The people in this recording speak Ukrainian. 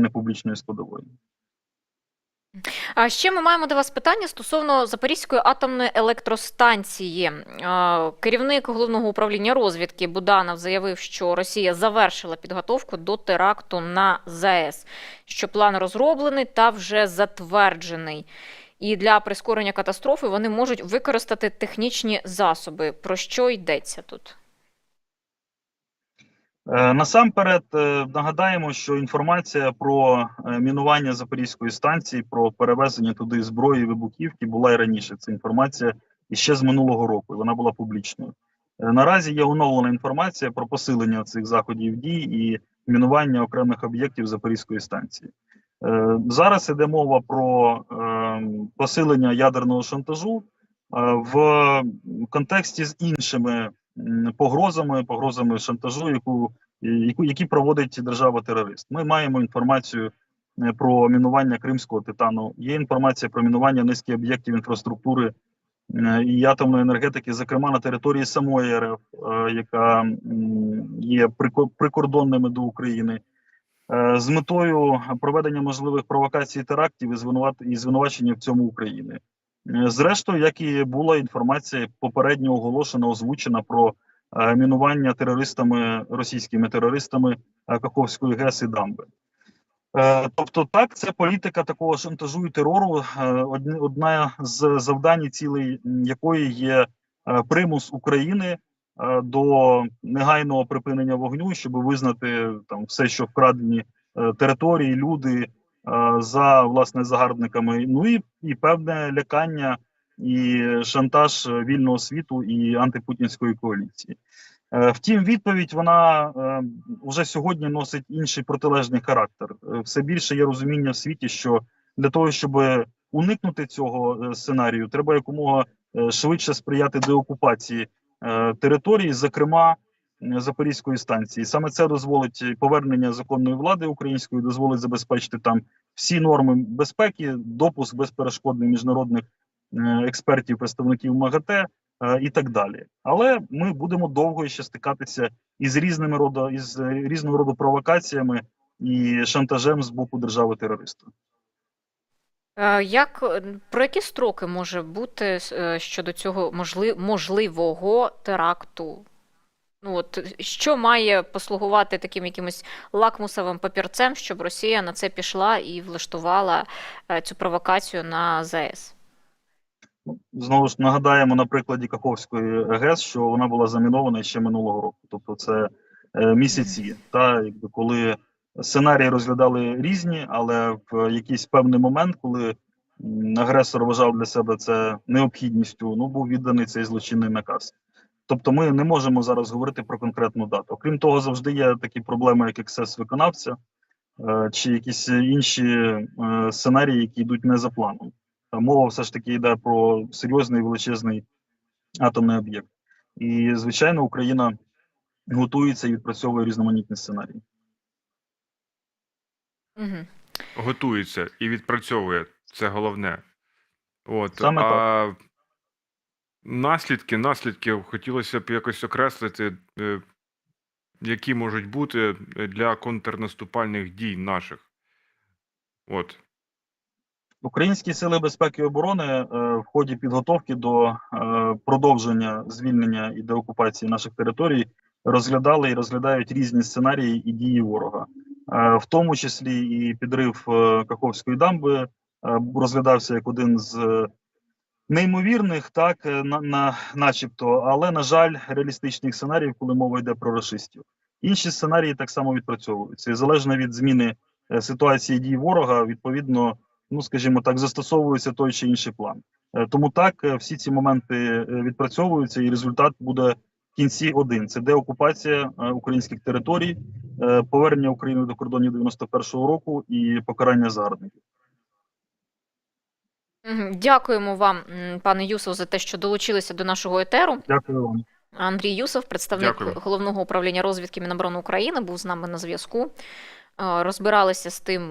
не публічною складовою. А ще ми маємо до вас питання стосовно Запорізької атомної електростанції. Е, Керівник головного управління розвідки Буданов заявив, що Росія завершила підготовку до теракту на ЗАЕС, що план розроблений та вже затверджений. І для прискорення катастрофи вони можуть використати технічні засоби. Про що йдеться тут? Е, Насамперед е, нагадаємо, що інформація про е, мінування Запорізької станції, про перевезення туди зброї вибухівки була і раніше. Це інформація іще з минулого року. Вона була публічною. Наразі є оновлена інформація про посилення цих заходів дій і мінування окремих об'єктів Запорізької станції. Зараз іде мова про е, посилення ядерного шантажу в контексті з іншими погрозами, погрозами шантажу, яку, яку які проводить держава-терорист. Ми маємо інформацію е, про мінування кримського титану. Є інформація про мінування низки об'єктів інфраструктури е, і атомної енергетики, зокрема на території самої РФ, е, яка є прико- прикордонними до України. З метою проведення можливих провокацій терактів і звинувачення в цьому України. Е, Зрештою, як і була інформація попередньо оголошена, озвучена про е, мінування терористами, російськими терористами е, Каховської ГЕС і Дамби. Тобто, так, це політика такого шантажу і терору. Одна з завдань, цілей якої є примус України до негайного припинення вогню, щоб визнати там все, що вкрадені території, люди за власне загарбниками. Ну і, і певне лякання і шантаж е, вільного світу і антипутінської коаліції. Е, Втім, відповідь вона е, вже сьогодні носить інший протилежний характер. Е, Все більше є розуміння в світі, що для того, щоб уникнути цього е, сценарію, треба якомога е, швидше сприяти деокупації е, території, зокрема е, Запорізької станції. Саме це дозволить повернення законної влади української, дозволить забезпечити там всі норми безпеки, допуск безперешкодних міжнародних е, експертів, представників МАГАТЕ е, і так далі. Але ми будемо довго ще стикатися із різними роду із е, різного роду провокаціями і шантажем з боку держави терориста. Е, Як е, про які строки може бути е, щодо цього можливого теракту? Ну от що має послугувати таким якимось лакмусовим папірцем, щоб Росія на це пішла і влаштувала е, цю провокацію на ЗАЕС? Знову ж нагадаємо на прикладі Каховської ГЕС, що вона була замінована ще минулого року. Тобто, це е, місяці, та якби коли сценарії розглядали різні, але в якийсь певний момент, коли агресор вважав для себе це необхідністю, ну був відданий цей злочинний наказ. Тобто, ми не можемо зараз говорити про конкретну дату. Окрім того, завжди є такі проблеми, як ексцес виконавця е, чи якісь інші е, сценарії, які йдуть не за планом. Та Мова все ж таки йде про серйозний величезний атомний об'єкт. І, звичайно, Україна готується і відпрацьовує різноманітні сценарії. Угу. готується і відпрацьовує. Це головне. От, Саме а наслідки, наслідки хотілося б якось окреслити, е, які можуть бути для контрнаступальних дій наших. От. Українські сили безпеки і оборони е, в ході підготовки до е, продовження звільнення і деокупації наших територій розглядали і розглядають різні сценарії і дії ворога, Е, в тому числі і підрив е, Каховської дамби е, розглядався як один з е, неймовірних, так е, на, на начебто, але на жаль, реалістичних сценаріїв, коли мова йде про рашистів. Інші сценарії так само відпрацьовуються і залежно від зміни е, ситуації дій ворога, відповідно ну скажімо так, застосовується той чи інший план. Е, Тому так всі ці моменти відпрацьовуються, і результат буде в кінці один: це деокупація українських територій, повернення України до кордонів 91-го року і покарання загарбників. Дякуємо вам, пане Юсов, за те, що долучилися до нашого етеру. Дякую вам. Андрій Юсов, представник Дякую. головного управління розвідки Міноборони України, був з нами на зв'язку. Е, Розбиралися з тим,